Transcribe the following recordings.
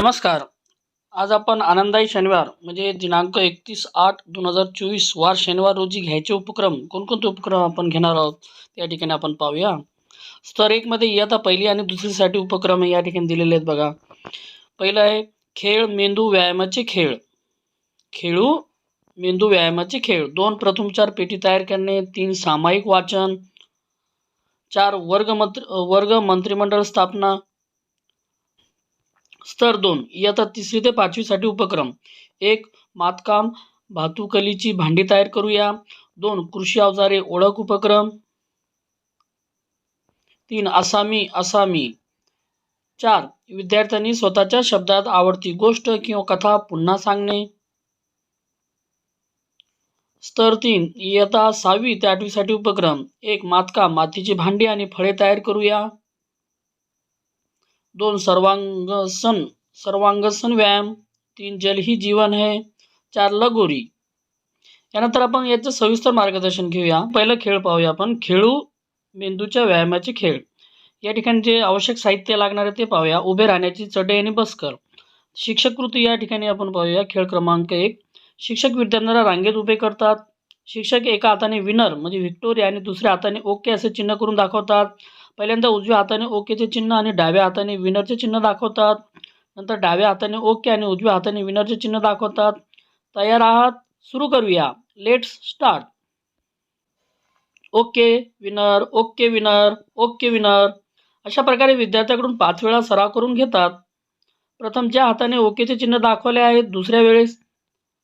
नमस्कार. आज आपण आनंदाई शनिवार म्हणजे दिनांक एकतीस आठ दोन हजार चोवीस वार शनिवार रोजी घ्यायचे उपक्रम कोणकोणते उपक्रम आपण घेणार आहोत त्या ठिकाणी आपण पाहूया. स्तर एकमध्ये इयत्ता पहिली आणि दुसरीसाठी उपक्रम या ठिकाणी दिलेले आहेत बघा. पहिलं आहे खेळ मेंदू व्यायामाचे खेळ. खेळू मेंदू व्यायामाचे खेळ. दोन प्रथमचार पेटी तयार करणे तीन सामायिक वाचन चार वर्ग मंत्र वर्ग मंत्रिमंडळ स्थापना स्तर दोन. इयत्ता तिसरी ते पाचवीसाठी उपक्रम. एक मातकाम भातुकलीची भांडी तयार करूया. दोन कृषी अवजारे ओळख उपक्रम. तीन आसामी आसामी. चार विद्यार्थ्यांनी स्वतःच्या शब्दात आवडती गोष्ट किंवा कथा पुन्हा सांगणे. स्तर तीन इयत्ता सहावी ते आठवीसाठी उपक्रम. एक मातकाम मातीची भांडी आणि फळे तयार करूया. दोन सर्वांगसन सर्वांगसन व्यायाम तीन जल ही जीवन है चार लगोरी यानंतर आपण याचं सविस्तर मार्गदर्शन घेऊया. पहिलं खेळ पाहूया आपण. खेळू मेंदूच्या व्यायामाचे खेळ. या ठिकाणी जे आवश्यक साहित्य लागणार आहे ते पाहूया. उभे राहण्याची चढई आणि बसकर. शिक्षक कृती या ठिकाणी आपण पाहूया. खेळ क्रमांक एक. शिक्षक विद्यार्थ्यांना रांगेत उभे करतात. शिक्षक एका हाताने विनर म्हणजे व्हिक्टोरिया आणि दुसऱ्या हाताने ओके असे चिन्ह करून दाखवतात. पहिल्यांदा उजव्या हाताने ओकेचे चिन्ह आणि डाव्या हाताने विनरचे चिन्ह दाखवतात. नंतर डाव्या हाताने ओके आणि उजव्या हाताने विनरचे चिन्ह दाखवतात. तयार आहात? सुरू करूया. Let's start okay winner okay winner okay winner अशा प्रकारे विद्यार्थ्याकडून पाच वेळा सराव करून घेतात. प्रथम ज्या हाताने ओकेचे चिन्ह दाखवले आहेत दुसऱ्या वेळेस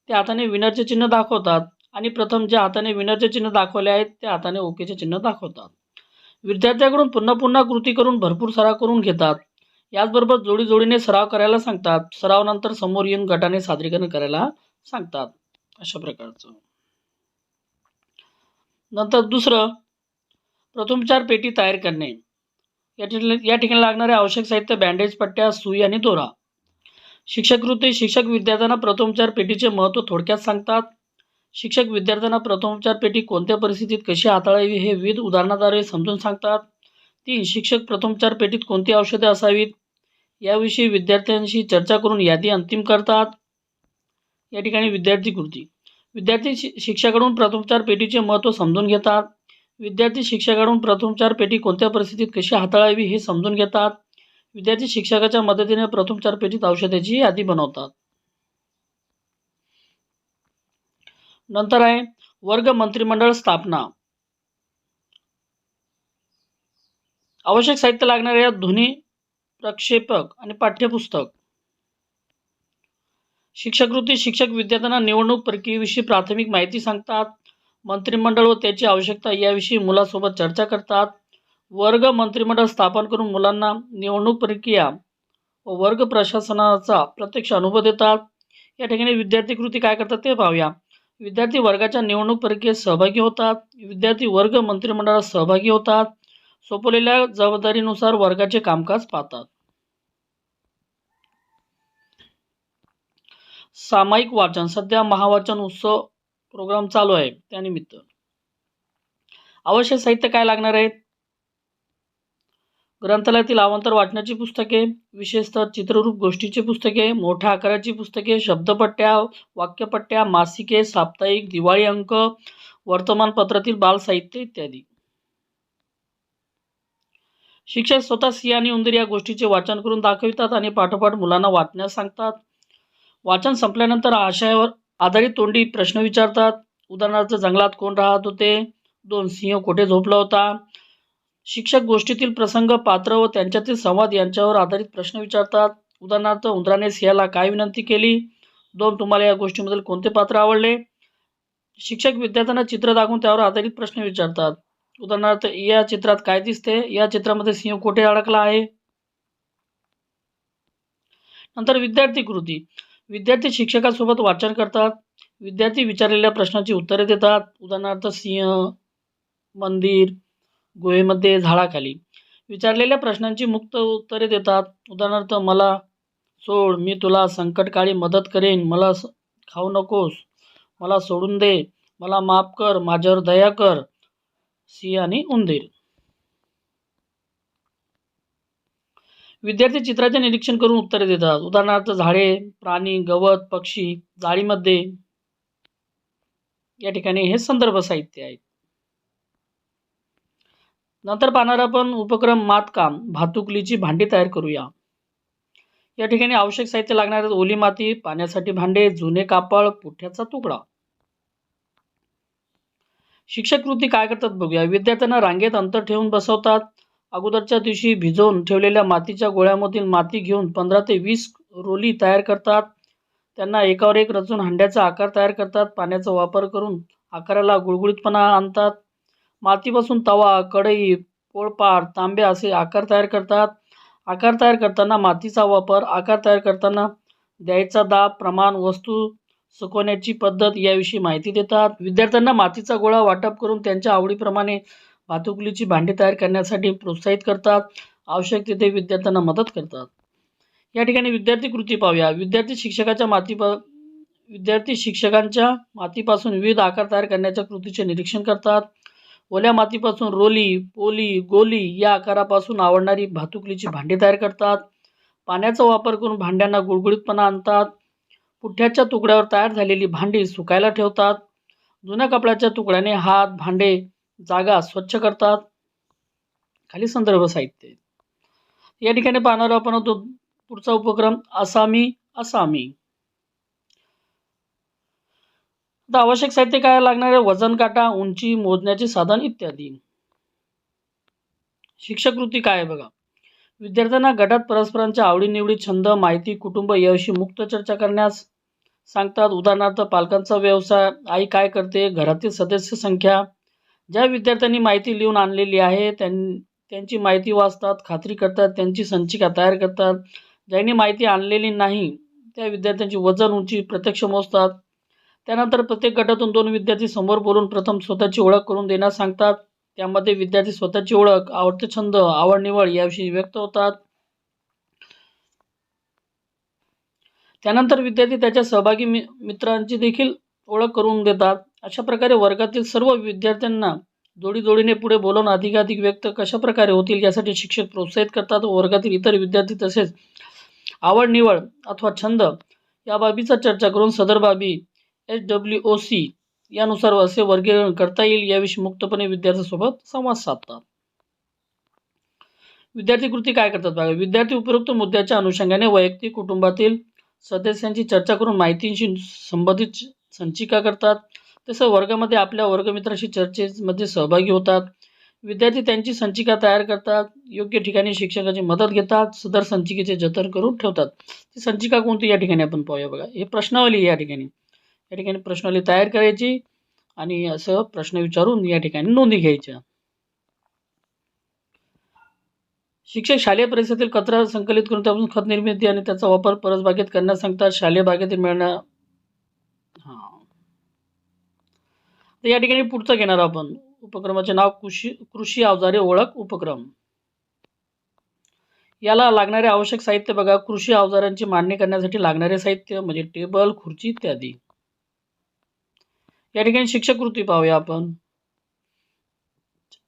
त्या हाताने विनरचे चिन्ह दाखवतात. आणि प्रथम ज्या हाताने विनरचे चिन्ह दाखवले आहेत त्या हाताने ओकेचे चिन्ह दाखवतात. विद्यार्थ्याकडून पुन्हा पुन्हा कृती करून भरपूर सराव करून घेतात. याचबरोबर जोडी जोडीने सराव करायला सांगतात. सरावानंतर समोर येऊन गटाने सादरीकरण करायला सांगतात. अशा प्रकारचं. नंतर दुसरं प्रथमचार पेटी तयार करणे. या ठिकाणी या ठिकाणी लागणारे आवश्यक साहित्य बँडेज पट्ट्या सुई आणि दोरा. शिक्षक कृती शिक्षक विद्यार्थ्यांना प्रथमोपचार पेटीचे महत्त्व थोडक्यात सांगतात. शिक्षक विद्यार्थ्यांना प्रथमोपचार पेटी कोणत्या परिस्थितीत कशी हाताळावी हे विविध उदाहरणाद्वारे समजून सांगतात. तीन शिक्षक प्रथमोपचार पेटीत कोणती औषधे असावीत? याविषयी विद्यार्थ्यांशी चर्चा करून यादी अंतिम करतात. या ठिकाणी विद्यार्थी कृती. विद्यार्थी शि शिक्षकाकडून प्रथमोपचार पेटीचे महत्त्व समजून घेतात. विद्यार्थी शिक्षकाकडून प्रथमोपचार पेटी कोणत्या परिस्थितीत कशी हाताळावी हे समजून घेतात. विद्यार्थी शिक्षकाच्या मदतीने प्रथमोपचार पेटीत औषधाची यादी बनवतात. नंतर आहे वर्ग मंत्रिमंडळ स्थापना. आवश्यक साहित्य लागणाऱ्या ध्वनी प्रक्षेपक आणि पाठ्यपुस्तक. शिक्षकवृत्ती शिक्षक विद्यार्थ्यांना निवडणूक प्रक्रियेविषयी प्राथमिक माहिती सांगतात. मंत्रिमंडळ व त्याची आवश्यकता याविषयी मुलासोबत चर्चा करतात. वर्ग मंत्रिमंडळ स्थापन करून मुलांना निवडणूक प्रक्रिया व वर्ग प्रशासनाचा प्रत्यक्ष अनुभव देतात. या ठिकाणी विद्यार्थी कृती काय करतात ते पाहूया. विद्यार्थी वर्गाच्या निवडणूक प्रक्रियेत सहभागी होतात. विद्यार्थी वर्ग मंत्रिमंडळात सहभागी होतात. सोपवलेल्या जबाबदारीनुसार वर्गाचे कामकाज पाहतात. सामायिक वाचन. सध्या महावाचन उत्सव प्रोग्राम चालू आहे. त्यानिमित्त. आवश्यक साहित्य काय लागणार आहेत? ग्रंथालयातील अवांतर वाटण्याची पुस्तके विशेषतः चित्ररूप गोष्टीची पुस्तके मोठ्या आकाराची पुस्तके शब्दपट्ट्या वाक्यपट्ट्या मासिके साप्ताहिक दिवाळी अंक वर्तमानपत्रातील बाल साहित्य इत्यादी. शिक्षक स्वतः सिंह आणि उंदीर या गोष्टीचे वाचन करून दाखवितात आणि पाठोपाठ मुलांना वाचण्यास सांगतात. वाचन संपल्यानंतर आशयावर आधारित तोंडी प्रश्न विचारतात. उदाहरणार्थ जंगलात कोण राहत होते? दोन सिंह कुठे झोपला होता? शिक्षक गोष्टीतील प्रसंग पात्र व त्यांच्यातील संवाद यांच्यावर आधारित प्रश्न विचारतात. उदाहरणार्थ उंदराने सिंहाला काय विनंती केली? दोन तुम्हाला या गोष्टीमधील कोणते पात्र आवडले? शिक्षक विद्यार्थ्यांना चित्र दाखवून त्यावर आधारित प्रश्न विचारतात. उदाहरणार्थ या चित्रात काय दिसते? या चित्रामध्ये सिंह कुठे अडकला आहे? नंतर विद्यार्थी कृती. विद्यार्थी शिक्षकासोबत वाचन करतात. विद्यार्थी विचारलेल्या प्रश्नाची उत्तरे देतात. उदाहरणार्थ सिंह मंदिर गुहेमध्ये झाडाखाली. विचारलेल्या प्रश्नांची मुक्त उत्तरे देतात. उदाहरणार्थ मला सोड मी तुला संकटकाळी मदत करेन. मला स खाऊ नकोस. मला सोडून दे. मला माफ कर. माझ्यावर दया कर. सिंह आणि उंदीर. विद्यार्थी चित्राचे निरीक्षण करून उत्तरे देतात. उदाहरणार्थ झाडे प्राणी गवत पक्षी जाळीमध्ये. या ठिकाणी हे संदर्भ साहित्य आहेत नंतर पाहणार आपण उपक्रम मातकाम भातुकलीची भांडी तयार करूया. या ठिकाणी आवश्यक साहित्य लागणार आहेत ओली माती पाण्यासाठी भांडे जुने कापड पुठ्याचा तुकडा. शिक्षक कृती काय करतात बघूया. विद्यार्थ्यांना रांगेत अंतर ठेवून बसवतात. अगोदरच्या दिवशी भिजवून ठेवलेल्या मातीच्या गोळ्यामधील माती घेऊन पंधरा ते वीस रोली तयार करतात. त्यांना एकावर एक रचून हंड्याचा आकार तयार करतात. पाण्याचा वापर करून आकाराला गुळगुळीतपणा आणतात. मातीपासून तवा कढई पोळपाट तांबे असे आकार तयार करतात. आकार तयार करताना मातीचा वापर आकार तयार करताना द्यायचा दाब प्रमाण वस्तू सुकवण्याची पद्धत याविषयी माहिती देतात. विद्यार्थ्यांना मातीचा गोळा वाटप करून त्यांच्या आवडीप्रमाणे भातुकलीची भांडी तयार करण्यासाठी प्रोत्साहित करतात. आवश्यक तिथे विद्यार्थ्यांना मदत करतात. या ठिकाणी विद्यार्थी कृती पाहूया. विद्यार्थी शिक्षकाच्या मातीपा विद्यार्थी शिक्षकांच्या मातीपासून विविध आकार तयार करण्याच्या कृतीचे निरीक्षण करतात. ओल्या मातीपासून रोली पोली गोली या आकारापासून आवडणारी भातुकलीची भांडी तयार करतात. पाण्याचा वापर करून भांड्यांना गुळगुळीतपणा आणतात. पुठ्याच्या तुकड्यावर तयार झालेली भांडी सुकायला ठेवतात. जुन्या कपड्याच्या तुकड्याने हात भांडे जागा स्वच्छ करतात. खाली संदर्भ साहित्य. या ठिकाणी पाहणार आपण होतो पुढचा उपक्रम आसामी आसामी. आता आवश्यक साहित्य काय लागणार? आहे वजन काटा उंची मोजण्याचे साधन इत्यादी. शिक्षक कृती काय आहे बघा? विद्यार्थ्यांना गटात परस्परांच्या आवडीनिवडी छंद माहिती कुटुंब याविषयी मुक्त चर्चा करण्यास सांगतात. उदाहरणार्थ पालकांचा व्यवसाय आई काय करते? घरातील सदस्य संख्या. ज्या विद्यार्थ्यांनी माहिती लिहून आणलेली आहे त्यां त्यांची माहिती वाचतात खात्री करतात त्यांची संचिका तयार करतात. ज्यांनी माहिती आणलेली नाही त्या विद्यार्थ्यांची वजन उंची प्रत्यक्ष मोजतात. त्यानंतर प्रत्येक गटातून दोन विद्यार्थी समोर बोलून प्रथम स्वतःची ओळख करून देण्यास सांगतात. त्यामध्ये विद्यार्थी स्वतःची ओळख आवडते छंद आवड निवड याविषयी व्यक्त होतात. त्यानंतर विद्यार्थी त्याच्या सहभागी मि मित्रांची देखील ओळख करून देतात. अशा प्रकारे वर्गातील सर्व विद्यार्थ्यांना जोडीजोडीने पुढे बोलवून अधिकाधिक व्यक्त कशा प्रकारे होतील यासाठी शिक्षक प्रोत्साहित करतात. व वर्गातील इतर विद्यार्थी तसेच आवड निवड अथवा छंद या बाबीचा चर्चा करून सदर बाबी एच डब्ल्यू ओ सी यानुसार असे वर्गीकरण करता येईल याविषयी मुक्तपणे विद्यार्थ्यांसोबत संवाद साधतात. विद्यार्थी कृती काय करतात बघा विद्यार्थी उपयुक्त मुद्द्याच्या अनुषंगाने वैयक्तिक कुटुंबातील सदस्यांची चर्चा करून माहितीशी संबंधित संचिका करतात. तसं वर्गामध्ये आपल्या वर्गमित्राशी चर्चेमध्ये सहभागी होतात. विद्यार्थी त्यांची संचिका तयार करतात. योग्य ठिकाणी शिक्षकाची मदत घेतात. सदर संचिकेचे जतन करून ठेवतात. ती संचिका कोणती या ठिकाणी आपण पाहूया बघा. हे प्रश्नावली या ठिकाणी. या ठिकाणी प्रश्नावली तयार करायची आणि असं प्रश्न विचारून या ठिकाणी नोंदी घ्यायच्या. शिक्षक शालेय परिसरातील कचरा संकलित करून त्यापासून खत निर्मिती आणि त्याचा वापर परसबागेत करण्यास सांगतात. शालेय बागेतील मिळणार हां. तर या ठिकाणी पुढचं घेणार आपण. उपक्रमाचे नाव कृषी कृषी अवजारे ओळख उपक्रम. याला लागणारे आवश्यक साहित्य बघा. कृषी अवजारांची मांडणी करण्यासाठी लागणारे साहित्य म्हणजे टेबल खुर्ची इत्यादी. या ठिकाणी शिक्षक वृत्ती पाहूया आपण.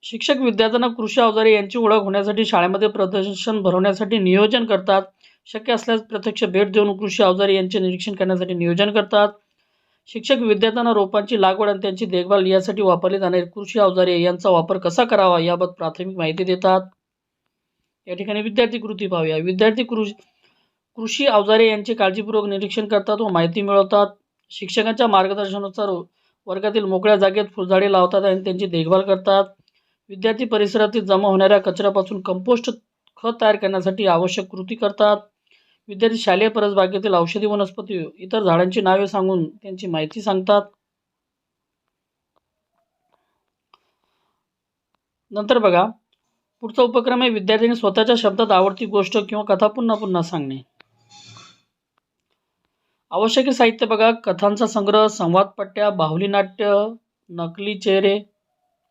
शिक्षक विद्यार्थ्यांना कृषी अवजारे यांची ओळख होण्यासाठी शाळेमध्ये प्रदर्शन भरवण्यासाठी नियोजन करतात. शक्य असल्यास प्रत्यक्ष भेट देऊन कृषी अवजारे यांचे निरीक्षण करण्यासाठी नियोजन करतात. शिक्षक विद्यार्थ्यांना रोपांची लागवड आणि त्यांची देखभाल यासाठी वापरले जाणारे कृषी अवजारे यांचा वापर कसा करावा याबाबत प्राथमिक माहिती देतात. या ठिकाणी विद्यार्थी कृती पाहूया. विद्यार्थी कृषी कृषी अवजारे यांचे काळजीपूर्वक निरीक्षण करतात व माहिती मिळवतात. शिक्षकांच्या मार्गदर्शनानुसार वर्गातील मोकळ्या जागेत फुलझाडे लावतात आणि त्यांची देखभाल करतात. विद्यार्थी परिसरातील जमा होणाऱ्या कचऱ्यापासून कंपोस्ट खत तयार करण्यासाठी आवश्यक कृती करतात. विद्यार्थी शालेय परसबागेतील औषधी वनस्पती इतर झाडांची नावे सांगून त्यांची माहिती सांगतात. नंतर बघा पुढचा उपक्रम आहे विद्यार्थ्यांनी स्वतःच्या शब्दात आवडती गोष्ट किंवा कथा पुन्हा पुन्हा सांगणे. आवश्यक साहित्य बघा कथांचा संग्रह संवादपट्ट्या बाहुली नाट्य नकली चेहरे.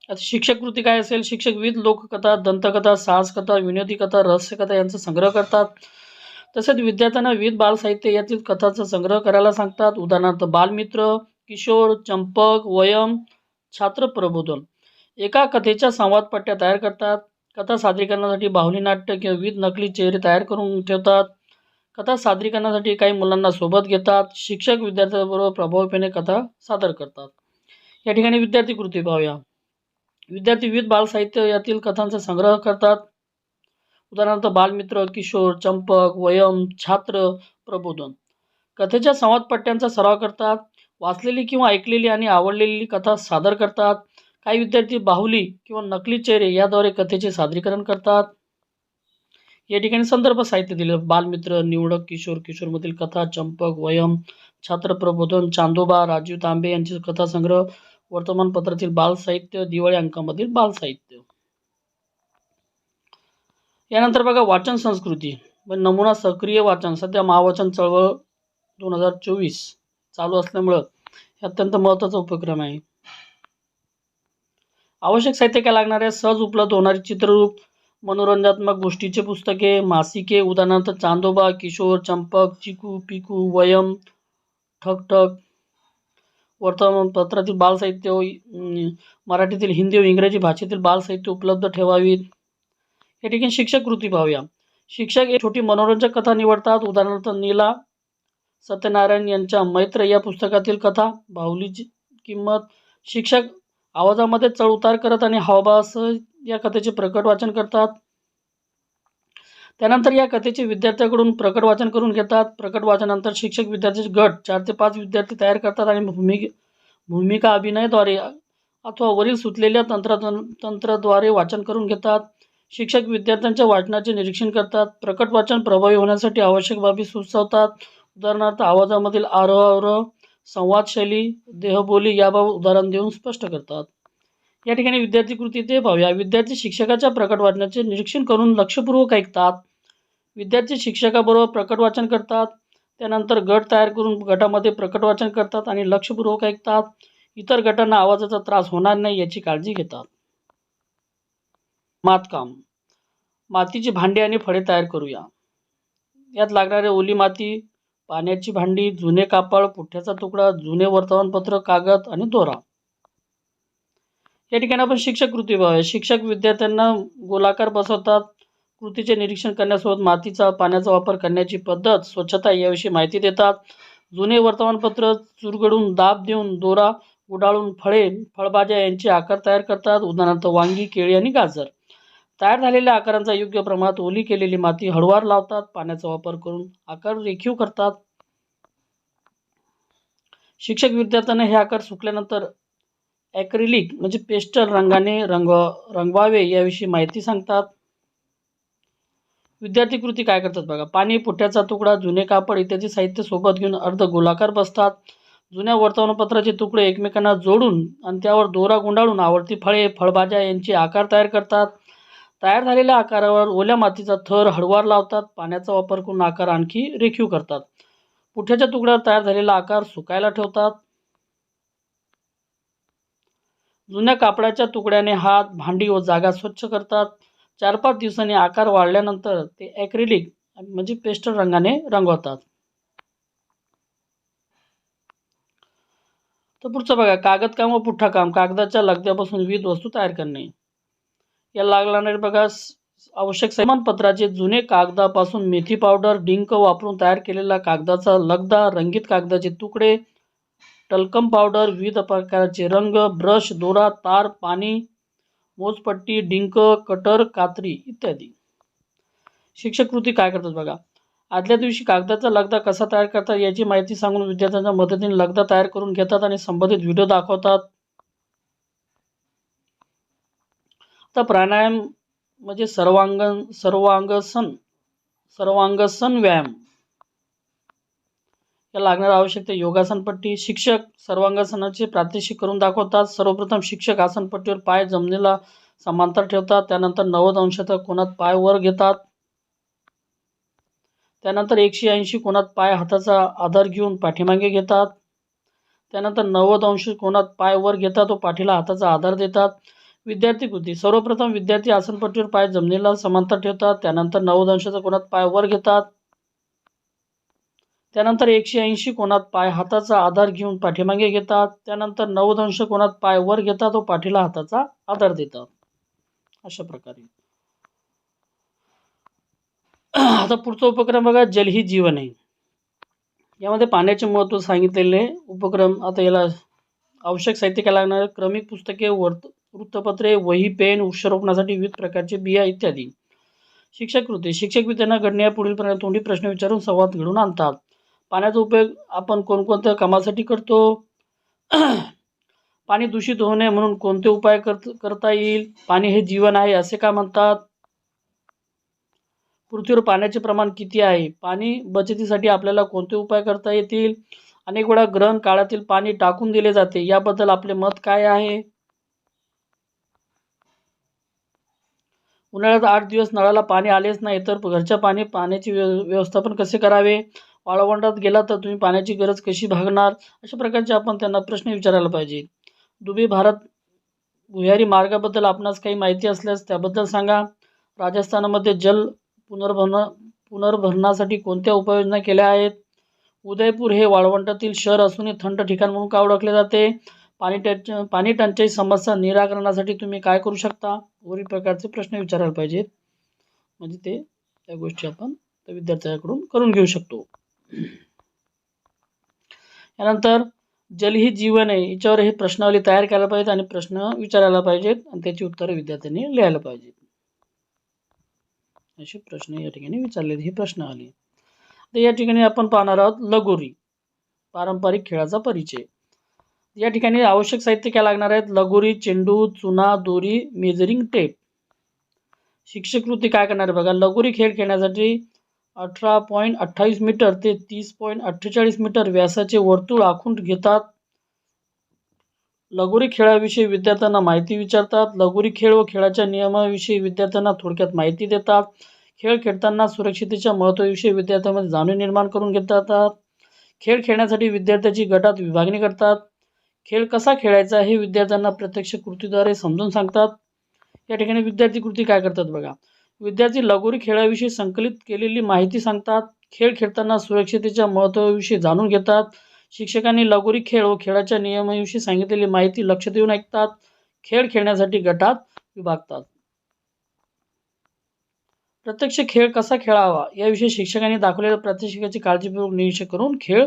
आता शिक्षक कृती काय असेल? शिक्षक विविध लोककथा दंतकथा साहसकथा विनोदी कथा रहस्यकथा यांचा संग्रह करतात. तसेच विद्यार्थ्यांना विविध बालसाहित्य यातील कथांचा संग्रह करायला सांगतात. उदाहरणार्थ बालमित्र किशोर चंपक वयम छात्र प्रबोधन. एका कथेच्या संवादपट्ट्या तयार करतात. कथा सादरीकरणासाठी बाहुली नाट्य किंवा विविध नकली चेहरे तयार करून ठेवतात. कथा सादरीकरणासाठी काही मुलांना सोबत घेतात. शिक्षक विद्यार्थ्यांबरोबर प्रभावीपणे कथा सादर करतात. या ठिकाणी विद्यार्थी कृती पाहूया. विद्यार्थी विविध बालसाहित्य यातील कथांचा संग्रह करतात. उदाहरणार्थ बालमित्र किशोर चंपक वयम छात्र प्रबोधन. कथेच्या संवादपट्ट्यांचा सराव करतात. वाचलेली किंवा ऐकलेली आणि आवडलेली कथा सादर करतात. काही विद्यार्थी बाहुली किंवा नकली चेहरे याद्वारे कथेचे सादरीकरण करतात. या ठिकाणी संदर्भ साहित्य दिलं बालमित्र निवडक किशोर किशोरमधील कथा चंपक वयम छात्र प्रबोधन चांदोबा राजीव तांबे यांचे कथासंग्रह वर्तमानपत्रातील बालसाहित्य दिवाळी अंकामधील बालसाहित्य यानंतर बघा वाचन संस्कृती. नमुना सक्रिय वाचन सध्या महावाचन चळवळ दोन हजार चोवीस चालू असल्यामुळं हे अत्यंत महत्त्वाचा उपक्रम आहे. आवश्यक साहित्य काय लागणार आहे? सहज उपलब्ध होणारी चित्ररूप मनोरंजनात्मक गोष्टीचे पुस्तके मासिके उदाहरणार्थ चांदोबा किशोर चंपक चिकू पिकू वयम ठकठक वर्तमानपत्रातील बालसाहित्य मराठीतील हिंदी व इंग्रजी भाषेतील बालसाहित्य उपलब्ध ठेवावीत. या ठिकाणी शिक्षक कृती पाहूया. शिक्षक एक छोटी मनोरंजक कथा निवडतात. उदाहरणार्थ नीला सत्यनारायण यांच्या मैत्र या पुस्तकातील कथा. बाहुलीची किंमत. शिक्षक आवाजामध्ये चढ उतार करत आणि हावभावासह या कथेचे प्रकट वाचन करतात. त्यानंतर या कथेचे विद्यार्थ्याकडून प्रकट वाचन करून घेतात. प्रकट वाचनानंतर शिक्षक विद्यार्थ्याचे गट चार ते पाच विद्यार्थी तयार करतात आणि भूमिक भूमिका अभिनयाद्वारे अथवा वरील सुचलेल्या तंत्र तंत्राद्वारे वाचन करून घेतात. शिक्षक विद्यार्थ्यांच्या वाचनाचे निरीक्षण करतात. प्रकट वाचन प्रभावी होण्यासाठी आवश्यक बाबी सुचवतात. उदाहरणार्थ आवाजामधील आरोह संवादशैली देहबोली याबाबत उदाहरण देऊन स्पष्ट करतात. या ठिकाणी विद्यार्थी कृती ते पाहूया. विद्यार्थी शिक्षकाच्या प्रकट वाचनाचे निरीक्षण करून लक्षपूर्वक ऐकतात. विद्यार्थी शिक्षकाबरोबर प्रकट वाचन करतात. त्यानंतर गट तयार करून गटामध्ये प्रकट वाचन करतात आणि लक्षपूर्वक ऐकतात. इतर गटांना आवाजाचा त्रास होणार नाही याची काळजी घेतात. मातकाम. मातीची भांडी आणि फळे तयार करूया. यात लागणारे ओली माती पाण्याची भांडी जुने कापड पुठ्ठ्याचा तुकडा जुने वर्तमानपत्र कागद आणि दोरा. या ठिकाणी आपण शिक्षक कृती पाहूया शिक्षक विद्यार्थ्यांना गोलाकार बसवतात. कृतीचे निरीक्षण करण्यासोबत मातीचा पाण्याचा वापर करण्याची पद्धत स्वच्छता याविषयी माहिती देतात. जुने वर्तमानपत्र चुरगडून दाब देऊन दोरा उडाळून फळे फळभाज्या यांचे आकार तयार करतात. उदाहरणार्थ वांगी केळी आणि गाजर. तयार झालेल्या आकारांचा योग्य प्रमाणात ओली केलेली माती हळवार लावतात. पाण्याचा वापर करून आकार रेखीव करतात. शिक्षक विद्यार्थ्यांना हे आकार सुकल्यानंतर ॲक्रिलिक म्हणजे पेस्टल रंगाने रंग रंगवावे याविषयी माहिती सांगतात. विद्यार्थी कृती काय करतात बघा? पाणी पुठ्याचा तुकडा जुने कापड इत्यादी साहित्य सोबत घेऊन अर्ध गोलाकार बसतात. जुन्या वर्तमानपत्राचे तुकडे एकमेकांना जोडून आणि त्यावर दोरा गुंडाळून आवडती फळे फळभाज्या यांचे आकार तयार करतात. तयार झालेल्या आकारावर ओल्या मातीचा थर हळवार लावतात. पाण्याचा वापर करून आकार आणखी रेखीव करतात. पुठ्याच्या तुकड्यावर तयार झालेला आकार सुकायला ठेवतात. जुन्या कापडाच्या तुकड्याने हात भांडी व जागा स्वच्छ करतात. चार पाच दिवसांनी आकार वाढल्यानंतर ते ॲक्रिलिक म्हणजे पेस्टल रंगाने रंगवतात. तर पुढचं बघा कागदकाम व पुठ्ठा काम. कागदाच्या लगद्यापासून विविध वस्तू तयार करणे. या लागणारे बघा आवश्यक सामानपत्राचे जुने कागदापासून मेथी पावडर डिंक वापरून तयार केलेला कागदाचा लगदा रंगीत कागदाचे तुकडे टल्कम पावडर विविध प्रकारचे रंग ब्रश दोरा तार पाणी मोजपट्टी डिंक कटर कात्री इत्यादी. शिक्षक कृती काय करतात बघा? आदल्या दिवशी कागदाचा लगदा कसा तयार करतात याची माहिती सांगून विद्यार्थ्यांच्या मदतीने लगदा तयार करून घेतात आणि संबंधित व्हिडिओ दाखवतात. आता प्राणायाम म्हणजे सर्वांगण सर्वांगसन सर्वांगसन व्यायाम. या लागणारं आवश्यक ते शिक्षक सर्वांगासनाचे प्रात्यक्षिक करून दाखवतात. सर्वप्रथम शिक्षक आसनपट्टीवर पाय जमिनीला समांतर ठेवतात. त्यानंतर नव्वद अंशात कोणात पाय वर घेतात. त्यानंतर एकशे ऐंशी कोणात पाय हाताचा आधार घेऊन पाठीमागे घेतात. त्यानंतर नव्वद अंश कोणात पाय वर घेतात व पाठीला हाताचा आधार देतात. विद्यार्थी कृती सर्वप्रथम विद्यार्थी आसनपट्टीवर पाय जमिनीला समांतर ठेवतात. त्यानंतर नव्वद अंशाचा कोणात पाय वर घेतात. त्यानंतर एकशे ऐंशी कोणात पाय हाताचा आधार घेऊन पाठीमागे घेतात. त्यानंतर नव्वद अंश कोणात पाय वर घेतात व पाठीला हाताचा आधार देतात. अशा प्रकारे. आता पुढचा उपक्रम बघा जल ही जीवन आहे. यामध्ये पाण्याचे महत्त्व सांगितलेले उपक्रम आता याला आवश्यक साहित्य काय लागणार? क्रमिक पुस्तके वर्त वृत्तपत्रे वही पेन वृक्षारोपणासाठी विविध प्रकारचे बिया इत्यादी. शिक्षक कृती शिक्षक विद्यांना घडणे पुढील प्रमाणे तोंडी प्रश्न विचारून संवाद घडवून आणतात. पाण्याचा उपयोग आपण कोणकोणत्या कामासाठी करतो? पाणी दूषित होऊ नये म्हणून कोणते उपाय करत करता येईल? पाणी हे जीवन आहे असे का म्हणतात? पृथ्वीवर पाण्याचे प्रमाण किती आहे? पाणी बचतीसाठी आपल्याला कोणते उपाय करता येतील? अनेक वेळा ग्रहण काळातील पाणी टाकून दिले जाते. याबद्दल आपले मत काय आहे? उन्हाळ्यात आठ दिवस नळाला पाणी आलेच नाही तर घरच्या पाणी पाण्याचे व्य व्यवस्थापन कसे करावे? वाळवंटात गेला तर तुम्ही पाण्याची गरज कशी भागणार? अशा प्रकारचे आपण त्यांना प्रश्न विचारायला पाहिजे. दुबई भारत भुयारी मार्गाबद्दल आपणास काही माहिती असल्यास त्याबद्दल सांगा. राजस्थानमध्ये जल पुनर्भरण पुनर्भरणासाठी कोणत्या उपाययोजना केल्या आहेत? उदयपूर हे वाळवंटातील शहर असूनही थंड ठिकाण म्हणून का ओळखले जाते? पाणी टंच पाणी टंचाई समस्या निराकरणासाठी तुम्ही काय करू शकता? वरील प्रकारचे प्रश्न विचारायला पाहिजेत. म्हणजे ते त्या गोष्टी आपण त्या विद्यार्थ्याकडून करून घेऊ शकतो. यानंतर जल ही जीवन आहे याच्यावर हे प्रश्नावली तयार करायला पाहिजेत आणि प्रश्न विचारायला पाहिजेत आणि त्याची उत्तरं विद्यार्थ्यांनी लिहायला पाहिजेत. असे प्रश्न या ठिकाणी विचारलेत ही प्रश्न आली. तर या ठिकाणी आपण पाहणार आहोत लगोरी पारंपरिक खेळाचा परिचय. या ठिकाणी आवश्यक साहित्य काय लागणार आहेत? लगोरी चेंडू चुना दोरी मेजरिंग टेप. शिक्षक कृती काय करणार आहे बघा? लगोरी खेळ खेळण्यासाठी अठरा पॉईंट अठ्ठावीस मीटर ते तीस पॉईंट अठ्ठेचाळीस मीटर व्यासाचे वर्तुळ आखून घेतात. लगोरी खेळाविषयी विद्यार्थ्यांना माहिती विचारतात. लगोरी खेळ व खेळाच्या नियमाविषयी विद्यार्थ्यांना थोडक्यात माहिती देतात. खेळ खेळताना सुरक्षितेच्या महत्त्वाविषयी विद्यार्थ्यांमध्ये जाणीव निर्माण करून घेतात. खेळ खेळण्यासाठी विद्यार्थ्याची गटात विभागणी करतात. खेळ कसा खेळायचा हे विद्यार्थ्यांना प्रत्यक्ष कृतीद्वारे समजून सांगतात. या ठिकाणी विद्यार्थी कृती काय करतात बघा. विद्यार्थी लगोरी खेळाविषयी संकलित केलेली माहिती सांगतात. खेळ खेळताना सुरक्षितेच्या महत्त्वाविषयी जाणून घेतात. शिक्षकांनी लगोरी खेळ व खेळाच्या नियमाविषयी सांगितलेली माहिती लक्ष देऊन ऐकतात. खेळ खेळण्यासाठी गटात विभागतात. प्रत्यक्ष खेळ कसा खेळावा याविषयी शिक्षकांनी दाखवलेल्या प्रात्यक्षिकाची काळजीपूर्वक निरीक्षण करून खेळ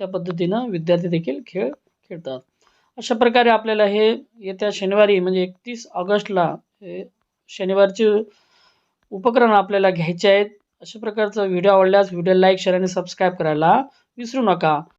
त्या पद्धतीनं विद्यार्थी देखील खेळ खेळतात. अशा प्रकारे आपल्याला हे येत्या शनिवारी म्हणजे एकतीस ऑगस्टला हे शनिवारचे उपकरण आपल्याला घ्यायचे आहेत अशा प्रकारचा व्हिडिओ आवडल्यास व्हिडिओ लाईक शेअर आणि सबस्क्राईब करायला विसरू नका.